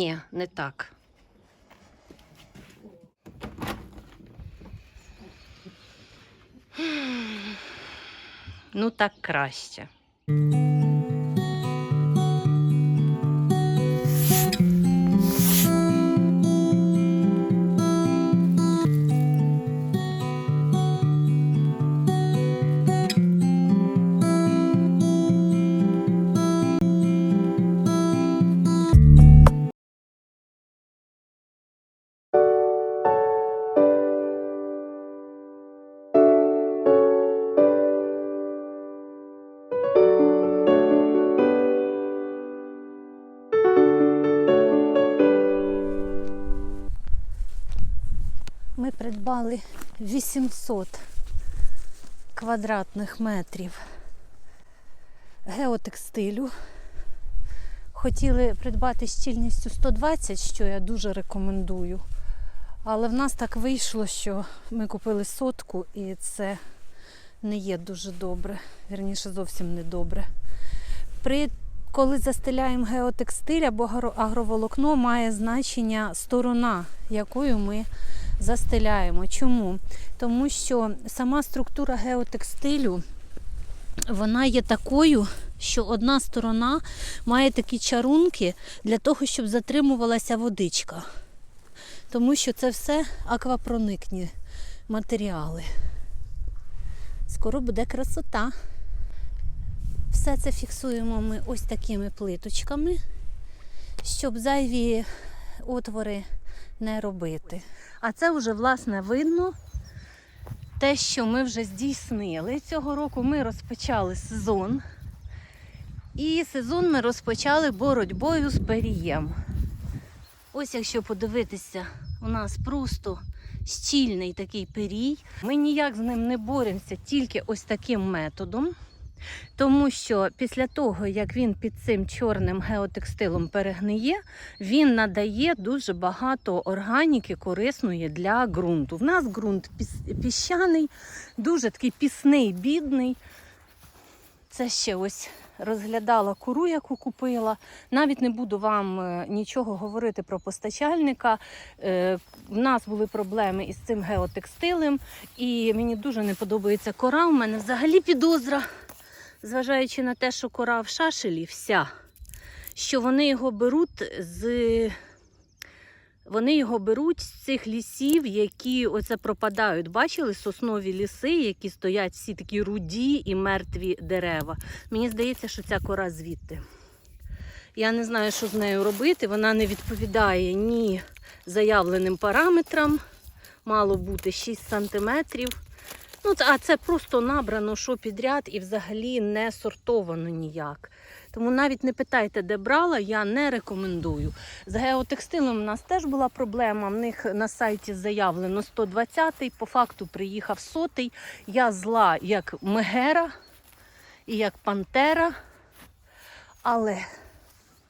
Ні, не так. Ну, так краще. Придбали 800 квадратних метрів геотекстилю. Хотіли придбати щільністю 120, що я дуже рекомендую. Але в нас так вийшло, що ми купили сотку і це не є дуже добре. Вірніше, зовсім не добре. При коли застеляємо геотекстиль або агроволокно, має значення сторона, якою ми застеляємо. Чому? Тому що сама структура геотекстилю вона є такою, що одна сторона має такі чарунки для того, щоб затримувалася водичка. Тому що це все аквапроникні матеріали. Скоро буде красота. Все це фіксуємо ми ось такими плиточками, щоб зайві отвори не робити. А це вже, власне, видно те, що ми вже здійснили. Цього року ми розпочали сезон. І сезон ми розпочали боротьбою з перієм. Ось якщо подивитися, у нас просто щільний такий перій. Ми ніяк з ним не боремося тільки ось таким методом. Тому що після того, як він під цим чорним геотекстилом перегниє, він надає дуже багато органіки корисної для ґрунту. В нас ґрунт піщаний, дуже такий пісний, бідний. Це ще ось розглядала куру, яку купила. Навіть не буду вам е, нічого говорити про постачальника. Е, В нас були проблеми із цим геотекстилем, і мені дуже не подобається кора. У мене взагалі підозра, зважаючи на те, що кора в шашелі вся, що вони його беруть з. Вони його беруть з цих лісів, які оце пропадають. Бачили соснові ліси, які стоять всі такі руді і мертві дерева. Мені здається, що ця кора звідти. Я не знаю, що з нею робити. Вона не відповідає ні заявленим параметрам. Мало бути 6 сантиметрів. Ну, а це просто набрано що підряд і взагалі не сортовано ніяк. Тому навіть не питайте, де брала, я не рекомендую. З геотекстилем у нас теж була проблема. В них на сайті заявлено 120-й, по факту приїхав сотий. Я зла як мегера і як пантера. Але,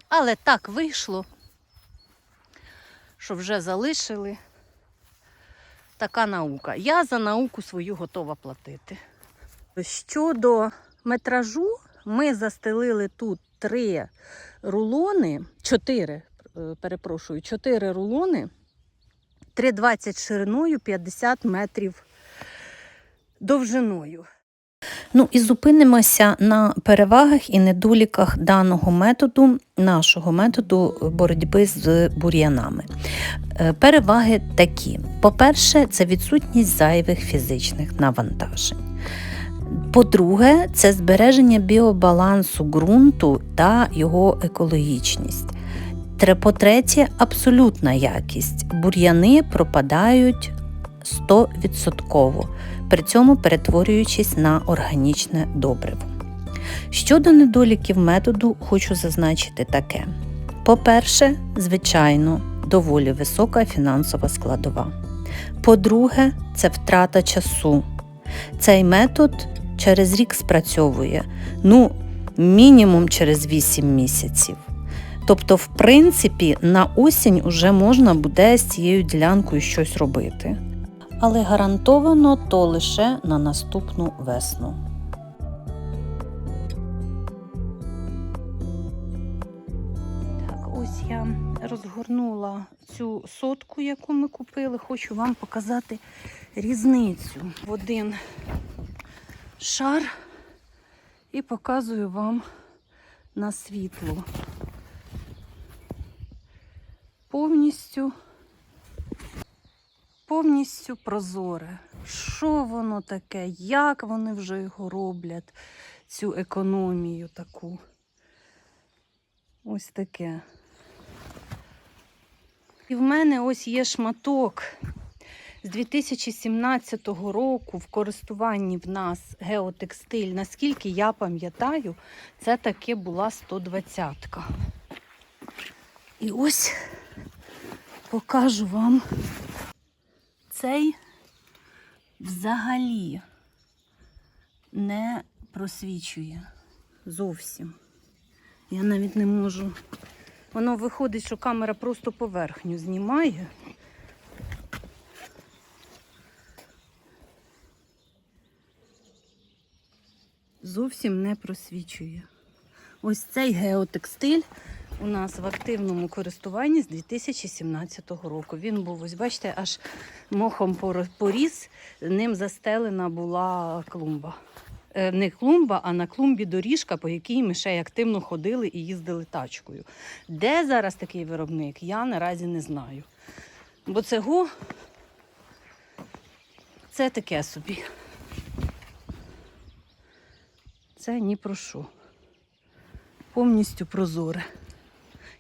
але так вийшло, що вже залишили. Така наука. Я за науку свою готова платити. Щодо метражу, ми застелили тут три рулони, чотири, е, перепрошую, чотири рулони, 3,20 шириною, 50 метрів довжиною. Ну і зупинимося на перевагах і недоліках даного методу, нашого методу боротьби з бур'янами. Е, Переваги такі: по-перше, це відсутність зайвих фізичних навантажень. По-друге, це збереження біобалансу ґрунту та його екологічність. По-третє, абсолютна якість. Бур'яни пропадають 100%, при цьому перетворюючись на органічне добриво. Щодо недоліків методу, хочу зазначити таке: по-перше, звичайно, доволі висока фінансова складова. По-друге, це втрата часу. Цей метод через рік спрацьовує, ну, мінімум через 8 місяців. Тобто, в принципі, на осінь уже можна буде з цією ділянкою щось робити. Але гарантовано то лише на наступну весну. Так, ось я розгорнула цю сотку, яку ми купили. Хочу вам показати різницю в один шар і показую вам на світло. Повністю, повністю прозоре. Що воно таке? Як вони вже його роблять, цю економію таку? Ось таке. І в мене ось є шматок з 2017 року в користуванні в нас геотекстиль. Наскільки я пам'ятаю, це таки була 120-ка. І ось покажу вам цей взагалі не просвічує зовсім. Я навіть не можу. Воно виходить, що камера просто поверхню знімає. Зовсім не просвічує. Ось цей геотекстиль у нас в активному користуванні з 2017 року. Він був, ось бачите, аж мохом поріс, ним застелена була клумба. Е, Не клумба, а на клумбі доріжка, по якій ми ще активно ходили і їздили тачкою. Де зараз такий виробник, я наразі не знаю. Бо цього це таке собі. Це ні про що. Повністю прозоре.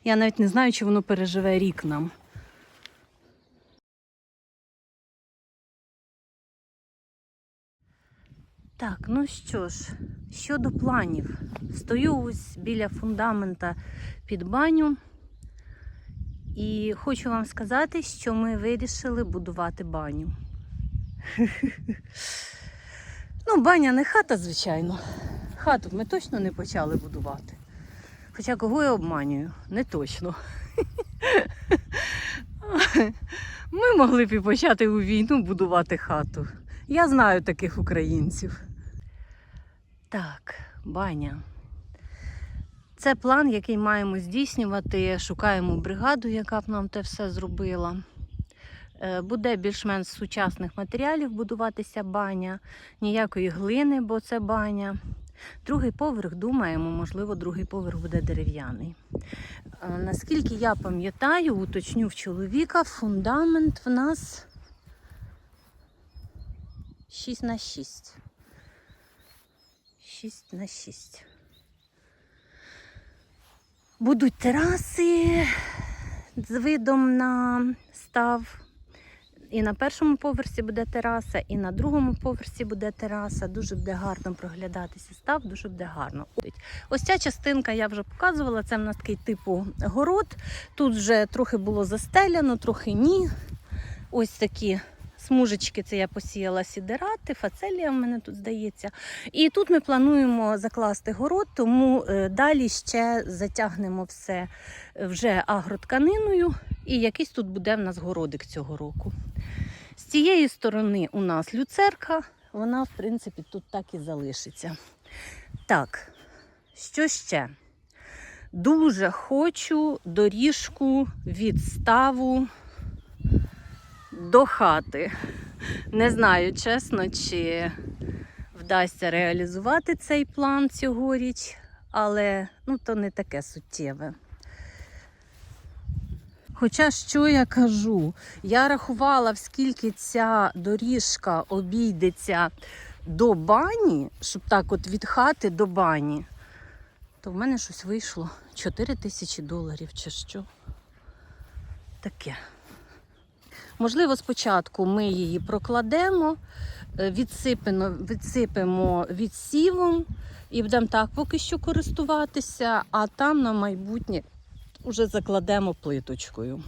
Я навіть не знаю, чи воно переживе рік нам. Так, ну що ж, щодо планів. Стою ось біля фундамента під баню. І хочу вам сказати, що ми вирішили будувати баню. Ну, баня не хата, звичайно. Хату ми точно не почали будувати. Хоча кого я обманюю? Не точно. Ми могли б і почати у війну будувати хату. Я знаю таких українців. Так, баня. Це план, який маємо здійснювати. Шукаємо бригаду, яка б нам те все зробила. Е, Буде більш-менш сучасних матеріалів будуватися баня, ніякої глини, бо це баня. Другий поверх, думаємо, можливо, другий поверх буде дерев'яний. Наскільки я пам'ятаю, уточню в чоловіка, фундамент в нас 6 на 6. 6 на 6. Будуть тераси з видом на став. І на першому поверсі буде тераса, і на другому поверсі буде тераса. Дуже буде гарно проглядатися став, дуже буде гарно. Ось ця частинка я вже показувала. Це в нас такий типу город. Тут вже трохи було застеляно, трохи ні. Ось такі смужечки. Це я посіяла сідерати, фацелія в мене тут здається. І тут ми плануємо закласти город, тому е, далі ще затягнемо все вже агротканиною. І якийсь тут буде в нас городик цього року. З цієї сторони у нас люцерка, вона, в принципі, тут так і залишиться. Так, що ще? Дуже хочу доріжку від ставу до хати. Не знаю, чесно, чи вдасться реалізувати цей план цьогоріч, але ну, то не таке суттєве. Хоча що я кажу, я рахувала, скільки ця доріжка обійдеться до бані, щоб так от від хати до бані, то в мене щось вийшло 4 тисячі доларів чи що. Таке. Можливо, спочатку ми її прокладемо, е, відсипемо, відсівом і будемо так поки що користуватися, а там на майбутнє вже закладемо плиточкою.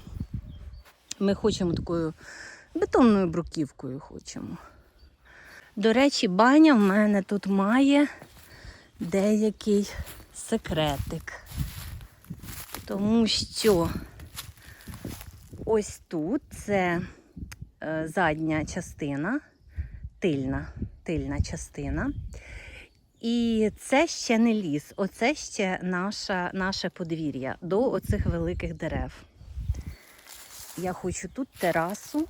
Ми хочемо такою бетонною бруківкою хочемо. До речі, баня в мене тут має деякий секретик. Тому що ось тут це е, задня частина, тильна, тильна частина. І це ще не ліс, оце ще наша, наше подвір'я до оцих великих дерев. Я хочу тут терасу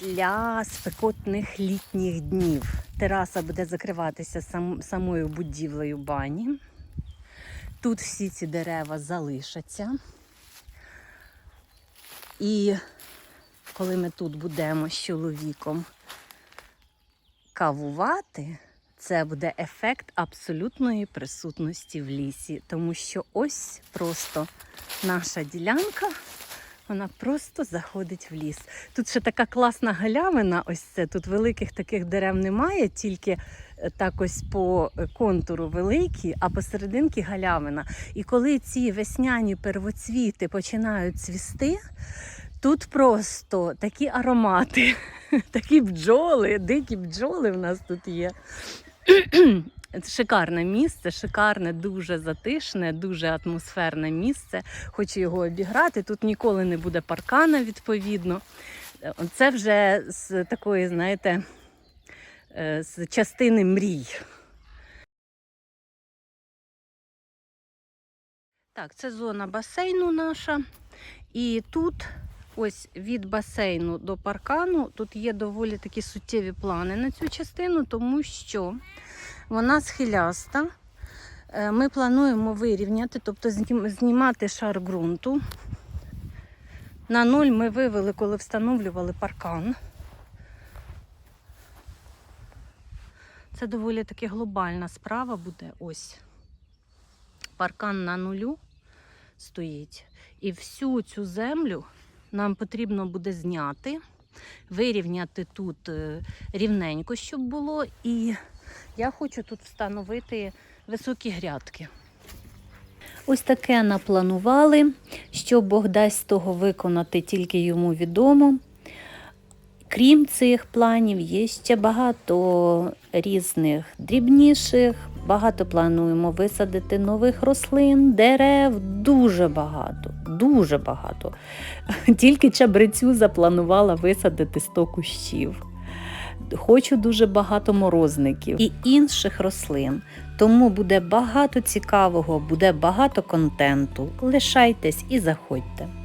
для спекотних літніх днів. Тераса буде закриватися сам, самою будівлею бані. Тут всі ці дерева залишаться. І коли ми тут будемо з чоловіком кавувати, це буде ефект абсолютної присутності в лісі, тому що ось просто наша ділянка, вона просто заходить в ліс. Тут ще така класна галявина, ось це. Тут великих таких дерев немає, тільки так ось по контуру великі, а посерединки галявина. І коли ці весняні первоцвіти починають цвісти, тут просто такі аромати, такі бджоли, дикі бджоли в нас тут є. Шикарне місце, шикарне, дуже затишне, дуже атмосферне місце. Хочу його обіграти. Тут ніколи не буде паркана, відповідно. Це вже з такої, знаєте, з частини мрій. Так, це зона басейну наша. І тут, ось від басейну до паркану, тут є доволі такі суттєві плани на цю частину, тому що вона схиляста. Е, Ми плануємо вирівняти, тобто знімати шар ґрунту. На нуль ми вивели, коли встановлювали паркан. Це доволі таки глобальна справа буде. Ось паркан на нулю стоїть. І всю цю землю нам потрібно буде зняти, вирівняти тут е, рівненько, щоб було. І я хочу тут встановити високі грядки. Ось таке напланували. Що Бог дасть того виконати, тільки йому відомо. Крім цих планів, є ще багато різних дрібніших. Багато плануємо висадити нових рослин, дерев, дуже багато, дуже багато. Тільки чабрецю запланувала висадити 100 кущів. Хочу дуже багато морозників і інших рослин. Тому буде багато цікавого, буде багато контенту. Лишайтесь і заходьте.